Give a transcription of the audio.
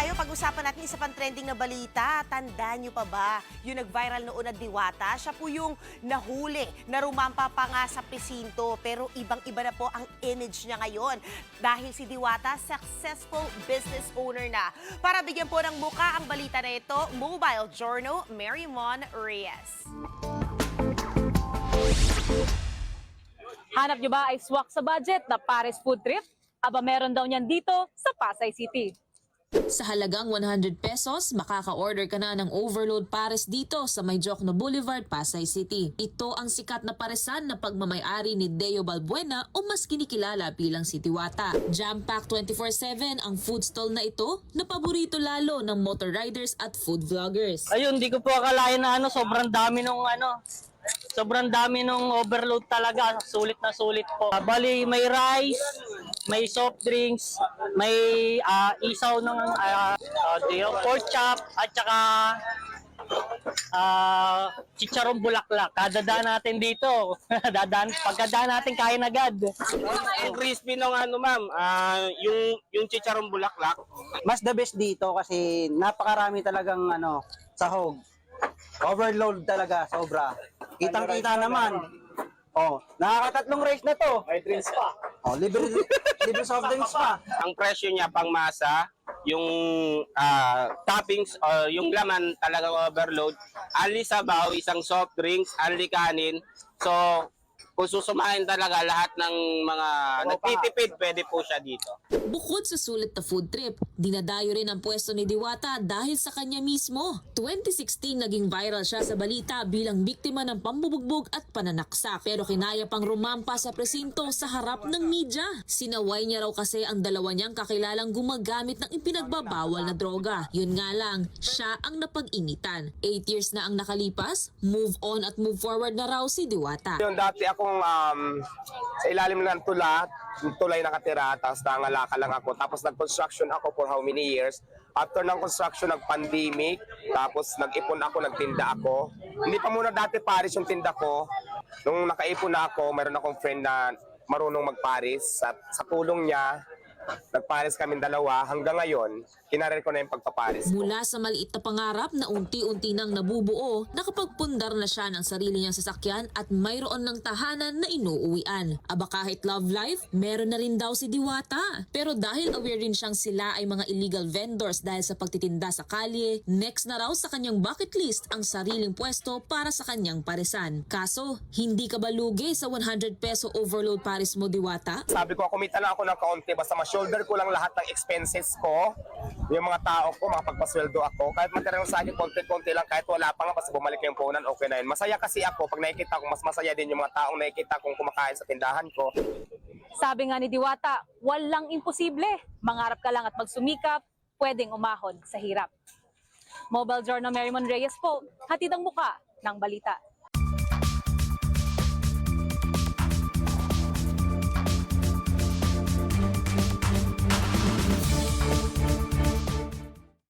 tayo, pag-usapan natin isa pang trending na balita. Tandaan nyo pa ba? Yung nag-viral noon na diwata, siya po yung nahuli, na rumampa pa nga sa presinto. Pero ibang-iba na po ang image niya ngayon. Dahil si Diwata, successful business owner na. Para bigyan po ng muka ang balita na ito, Mobile Journal, Marymon Reyes. Hanap nyo ba ay swak sa budget na Paris food trip? Aba meron daw niyan dito sa Pasay City. Sa halagang 100 pesos, makaka-order ka na ng overload pares dito sa May Jokno Boulevard, Pasay City. Ito ang sikat na paresan na pagmamayari ni Deo Balbuena o mas kinikilala bilang si Tiwata. Jam-pack 24-7 ang food stall na ito na paborito lalo ng motor riders at food vloggers. Ayun, di ko po akalain na ano, sobrang dami nung ano, sobrang dami nung overload talaga. Sulit na sulit po. Bali, may rice, may soft drinks, may ah, isaw ng uh, pork chop, at saka ah chicharong bulaklak. Kadadaan natin dito. Dadaan, pagkadaan natin kain agad. Ang crispy ng ano ma'am, ah, yung yung chicharong bulaklak, mas the best dito kasi napakarami talagang ano, sahog. Overload talaga, sobra. Kitang-kita naman. Oh, nakakatatlong race na to. May drinks pa. Oh, libre libre soft drinks pa. ang presyo niya pang masa, yung ah, toppings or yung laman talaga overload, ali sabaw, isang soft drinks, ali kanin. So, kung susumahin talaga lahat ng mga nagtitipid, pwede po siya dito. Bukod sa sulit na food trip, dinadayo rin ang pwesto ni Diwata dahil sa kanya mismo. 2016 naging viral siya sa balita bilang biktima ng pambubugbog at pananaksak pero kinaya pang rumampa sa presinto sa harap ng media. Sinaway niya raw kasi ang dalawa niyang kakilalang gumagamit ng ipinagbabawal na droga. Yun nga lang, siya ang napag-initan. 8 years na ang nakalipas, move on at move forward na raw si Diwata. Yung dati akong um, sa ilalim ng tula, tulay nakatira, tapos nangalaka lang ako. Tapos nag-construction ako for how many years. After ng construction, nag-pandemic, tapos nag-ipon ako, nagtinda ako. Hindi pa muna dati Paris yung tinda ko. Nung nakaipon na ako, mayroon akong friend na marunong mag-Paris. At sa tulong niya, nag-Paris kami dalawa. Hanggang ngayon, kinarir ko na yung pagpaparis ko. Mula sa maliit na pangarap na unti-unti nang nabubuo, nakapagpundar na siya ng sarili niyang sasakyan at mayroon ng tahanan na inuuwian. Aba kahit love life, meron na rin daw si Diwata. Pero dahil aware rin siyang sila ay mga illegal vendors dahil sa pagtitinda sa kalye, next na raw sa kanyang bucket list ang sariling pwesto para sa kanyang paresan. Kaso, hindi ka ba lugi sa 100 peso overload pares mo Diwata? Sabi ko, kumita lang ako ng kaunti, basta ma-shoulder ko lang lahat ng expenses ko, yung mga tao ko, makapagpasweldo ako. Kahit matira sa akin, konti-konti lang, kahit wala pa nga, basta bumalik yung punan, okay na yun. Masaya kasi ako, pag nakikita ko, mas masaya din yung mga taong nakikita kong kumakain sa tindahan ko. Sabi nga ni Diwata, walang imposible. Mangarap ka lang at magsumikap, pwedeng umahon sa hirap. Mobile Journal Marymon Reyes po, hatid ang muka ng balita.